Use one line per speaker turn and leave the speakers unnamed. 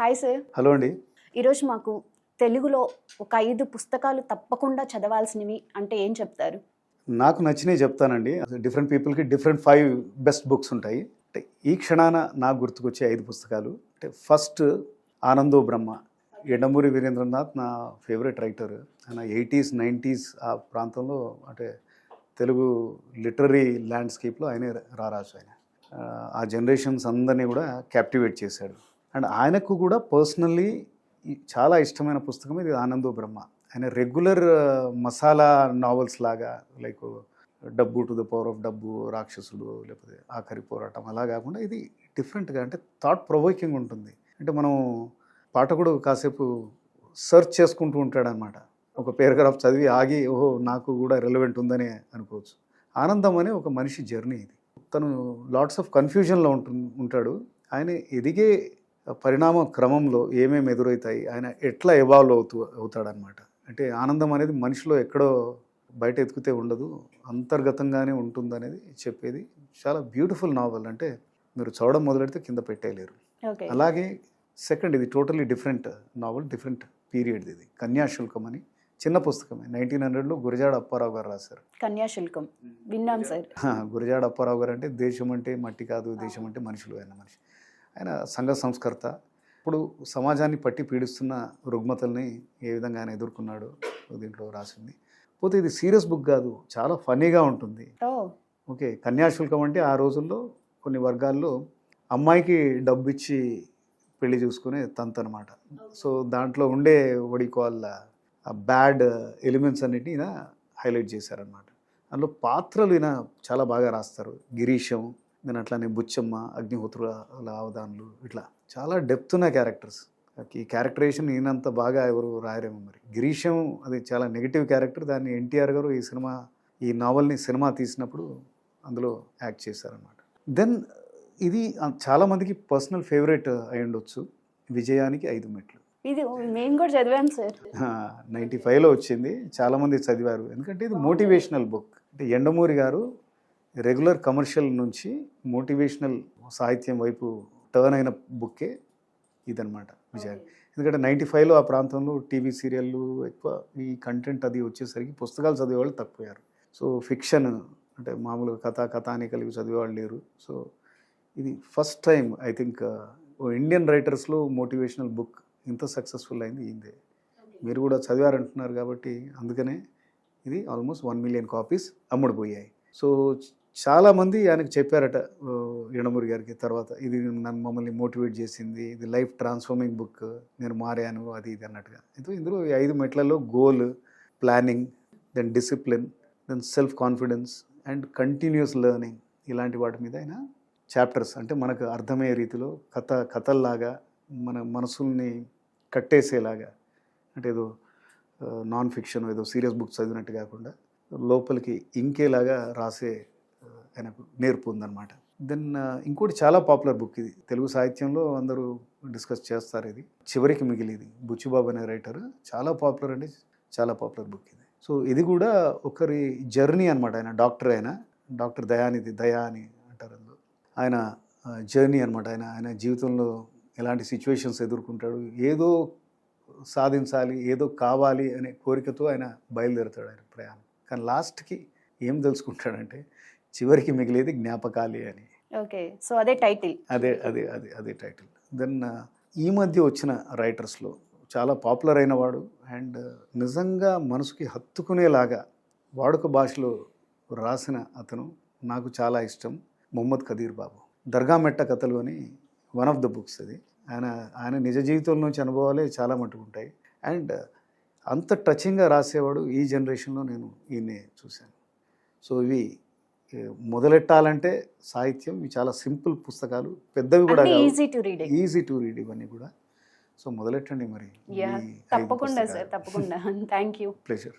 Hi sir.
Hello అండి.
ఈరోజు మాకు తెలుగులో ఒక ఐదు పుస్తకాలు తప్పకుండా చదవాల్సినవి అంటే ఏం చెప్తారు?
నాకు నచ్చినవి చెప్తానండి. డిఫరెంట్ పీపుల్కి డిఫరెంట్ ఫైవ్ బెస్ట్ బుక్స్ ఉంటాయి. అంటే ఈ క్షణాన నాకు గుర్తుకొచ్చే ఐదు పుస్తకాలు. అంటే ఫస్ట్ ఆనందో బ్రహ్మ ఎండమూరి వీరేంద్రనాథ్ నా ఫేవరెట్ రైటర్. ఆయన ఎయిటీస్ నైంటీస్ ఆ ప్రాంతంలో అంటే తెలుగు లిటరరీ ల్యాండ్స్కేప్లో ఆయనే రారాజు ఆయన. ఆ జనరేషన్స్ అందరినీ కూడా క్యాప్టివేట్ చేశాడు. అండ్ ఆయనకు కూడా పర్సనల్లీ చాలా ఇష్టమైన పుస్తకం ఇది ఆనందో బ్రహ్మ. ఆయన రెగ్యులర్ మసాలా నావెల్స్ లాగా like Dabbu to the power of Dabbu రాక్షసుడు లేకపోతే ఆఖరి పోరాటం అలా కాకుండా ఇది డిఫరెంట్గా అంటే థాట్ ప్రొవోకింగ్ ఉంటుంది. అంటే మనం పాఠకుడు కాసేపు సెర్చ్ చేసుకుంటూ ఉంటాడనమాట. ఒక పేరాగ్రాఫ్ చదివి ఆగి ఓహో నాకు కూడా రెలవెంట్ ఉందనే అనుకోవచ్చు. ఆనందం అనే ఒక మనిషి జర్నీ ఇది. తను లాట్స్ ఆఫ్ కన్ఫ్యూజన్లో ఉంటు ఉంటాడు. ఆయన ఎదిగే పరిణామ క్రమంలో ఏమేమి ఎదురవుతాయి ఆయన ఎట్లా ఎవాల్వ్ అవుతూ అవుతాడనమాట అంటే ఆనందం అనేది మనిషిలో ఎక్కడో బయట ఎతికితే ఉండదు అంతర్గతంగానే ఉంటుందనేది చెప్పేది. చాలా బ్యూటిఫుల్ నావెల్ అంటే మీరు చదవడం మొదలెడితే కింద పెట్టేయలేరు. అలాగే సెకండ్ ఇది totally different novel different period ఇది. కన్యాశుల్కం అని చిన్న పుస్తకమే. నైన్టీన్ హండ్రెడ్లో గురజాడ అప్పారావు గారు రాశారు.
కన్యాశుల్కం. విన్నాం సార్.
గురజాడ అప్పారావు గారు అంటే దేశం అంటే మట్టి కాదు దేశం అంటే మనుషులు ఆయన మనిషి. ఆయన సంఘ సంస్కర్త. ఇప్పుడు సమాజాన్ని పట్టి పీడిస్తున్న రుగ్మతల్ని ఏ విధంగా ఆయన ఎదుర్కొన్నాడో దీంట్లో రాసింది. పోతే ఇది సీరియస్ బుక్ కాదు చాలా ఫన్నీగా ఉంటుంది. ఓకే కన్యాశుల్కం అంటే ఆ రోజుల్లో కొన్ని వర్గాల్లో అమ్మాయికి డబ్బు ఇచ్చి పెళ్ళి చూసుకునే తంతు అనమాట సో దాంట్లో ఉండే వడికోవాల ఆ బ్యాడ్ ఎలిమెంట్స్ అన్నిటిని ఈయన హైలైట్ చేశారనమాట అందులో పాత్రలు ఈయన చాలా బాగా రాస్తారు. గిరీశం నేను అట్లానే బుచ్చమ్మ అగ్నిహోత్రుల అవధానులు ఇట్లా చాలా డెప్త్ ఉన్న క్యారెక్టర్స్ ఈ క్యారెక్టరేషన్ ఈయనంత బాగా ఎవరు రాయరేమో మరి. గిరీశం అది చాలా నెగిటివ్ క్యారెక్టర్ దాన్ని ఎన్టీఆర్ గారు ఈ సినిమా ఈ నావల్ని సినిమా తీసినప్పుడు అందులో యాక్ట్ చేశారనమాట దెన్ ఇది చాలామందికి పర్సనల్ ఫేవరెట్ అయి ఉండొచ్చు. విజయానికి ఐదు మెట్లు.
ఇది మేము కూడా చదివాం సార్.
నైంటీ ఫైవ్లో వచ్చింది. చాలామంది చదివారు. ఎందుకంటే ఇది మోటివేషనల్ బుక్ అంటే ఎండమూరి గారు రెగ్యులర్ కమర్షియల్ నుంచి మోటివేషనల్ సాహిత్యం వైపు టర్న్ అయిన బుక్కే ఇదనమాట విజయానికి ఎందుకంటే నైంటీ ఫైవ్లో ఆ ప్రాంతంలో టీవీ సీరియళ్ళు ఎక్కువ ఈ కంటెంట్ అది వచ్చేసరికి పుస్తకాలు చదివేవాళ్ళు తక్కువయ్యారు. సో ఫిక్షన్ అంటే మామూలుగా కథ కథానికలు ఇవి చదివేవాళ్ళు లేరు. సో ఇది first time I think Indian రైటర్స్లో motivational book ఇంత సక్సెస్ఫుల్ అయింది ఇందే మీరు కూడా చదివారంటున్నారు కాబట్టి అందుకనే ఇది ఆల్మోస్ట్ వన్ మిలియన్ కాపీస్ అమ్ముడుపోయాయి. సో చాలామంది ఆయనకు చెప్పారట యణమూరి గారికి తర్వాత ఇది నన్ను మమ్మల్ని మోటివేట్ చేసింది ఇది లైఫ్ ట్రాన్స్ఫార్మింగ్ బుక్ నేను మారాను అది ఇది అన్నట్టుగా. అయితే ఇందులో ఈ ఐదు మెట్లలో goal planning then discipline then self confidence and continuous learning ఇలాంటి వాటి మీద ఆయన చాప్టర్స్. అంటే మనకు అర్థమయ్యే రీతిలో కథ కథల్లాగా మన మనసుల్ని కట్టేసేలాగా. అంటే ఏదో నాన్ ఫిక్షన్ ఏదో సీరియస్ బుక్స్ చదివినట్టు కాకుండా లోపలికి ఇంకేలాగా రాసే ఆయనకు నేర్పు ఉందన్నమాట. దెన్ ఇంకోటి చాలా పాపులర్ బుక్ ఇది. తెలుగు సాహిత్యంలో అందరూ డిస్కస్ చేస్తారు ఇది. చివరికి మిగిలిది బుచ్చిబాబు అనే రైటర్. చాలా పాపులర్ అంటే చాలా పాపులర్ బుక్ ఇది. సో ఇది కూడా ఒకరి జర్నీ అనమాట ఆయన. డాక్టర్ ఆయన. డాక్టర్ దయానిధి దయా అని అంటారు అందులో. ఆయన జర్నీ అనమాట ఆయన. ఆయన జీవితంలో ఎలాంటి సిచ్యువేషన్స్ ఎదుర్కొంటాడు ఏదో సాధించాలి ఏదో కావాలి అనే కోరికతో ఆయన బయలుదేరుతాడు ఆయన ప్రయాణం. కానీ లాస్ట్కి ఏం తెలుసుకుంటాడంటే చివరికి మిగిలేది జ్ఞాపకాలి అని.
ఓకే. సో అదే టైటిల్.
అదే అదే అదే అదే టైటిల్. దెన్ ఈ మధ్య వచ్చిన రైటర్స్లో చాలా పాపులర్ అయిన వాడు అండ్ నిజంగా మనసుకి హత్తుకునేలాగా వాడుక భాషలో రాసిన అతను నాకు చాలా ఇష్టం మొహమ్మద్ కదీర్ బాబు. దర్గా మెట్ట కథలు అని వన్ ఆఫ్ ద బుక్స్ అది. ఆయన ఆయన నిజ జీవితం నుంచి అనుభవాలే చాలా మటుకు ఉంటాయి అండ్ అంత టచింగ్గా రాసేవాడు ఈ జనరేషన్లో నేను ఈయన్నే చూశాను. సో ఇవి మొదలెట్టాలంటే సాహిత్యం ఇవి చాలా సింపుల్ పుస్తకాలు పెద్దవి కూడా
easy to read
easy to read ఇవన్నీ కూడా. సో మొదలెట్టండి మరి.
తప్పకుండా సార్ తప్పకుండా. Thank you
pleasure